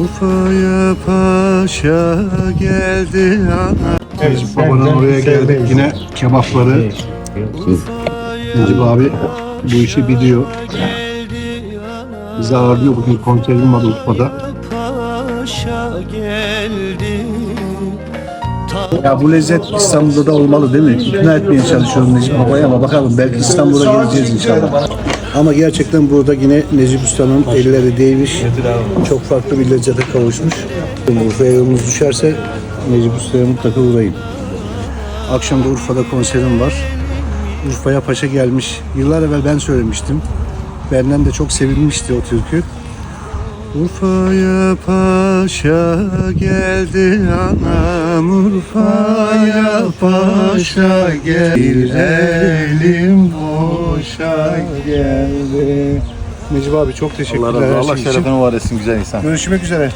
Urfa'ya paşa geldi ana. Evet, babanın oraya geldik yine kebapları. Necip abi bu işi biliyor. Bizi ağırlıyor bugün konserim var Urfa'da. Paşa geldi Ya bu lezzet İstanbul'da da olmalı değil mi? İkna etmeye çalışıyorum Necip Baba'ya ama bakalım belki İstanbul'a geleceğiz inşallah. Ama gerçekten burada yine Necip Usta'nın elleri değmiş. Çok farklı bir lezzete kavuşmuş. Urfa'ya yolunuz düşerse Necip Usta'ya mutlaka uğrayın. Akşam da Urfa'da konserim var. Urfa'ya Paşa gelmiş. Yıllar evvel ben söylemiştim. Benden de çok sevilmişti o türkü. Urfa'ya paşa geldi anam Urfa'ya paşa geldi Elim boşa geldi Necip abi çok teşekkürler Allah razı olsun. Allah şey için. şerefine var etsin güzel insan. Görüşmek üzere.